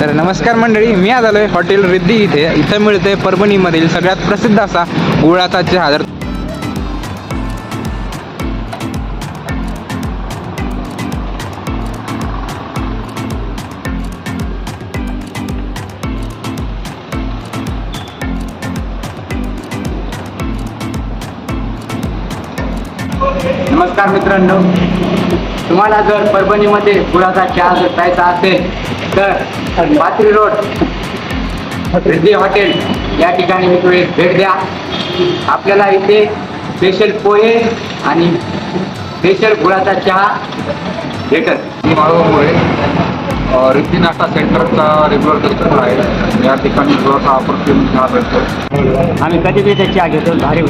तर नमस्कार मंडळी मी आज आलोय हॉटेल रिद्धी इथे. इथं मिळते परभणीमधील सगळ्यात प्रसिद्ध असा गुळाचा चहा जर नमस्कार मित्रांनो. तुम्हाला जर परभणीमध्ये गुळाचा चहा जर प्यायचा असेल तर पात्री रोड रिद्धी हॉटेल या ठिकाणी मी तुम्ही भेट द्या. आपल्याला इथे स्पेशल पोहे आणि स्पेशल गुळाचा चहा भेटत माळवमुळे रिद्धी नाश्ता सेंटरचा रेग्युलर कस्टमर आहे. या ठिकाणी थोडासा अप्रतिम चहा भेटतो. आम्ही कधी तिथे चहा घेतो भारी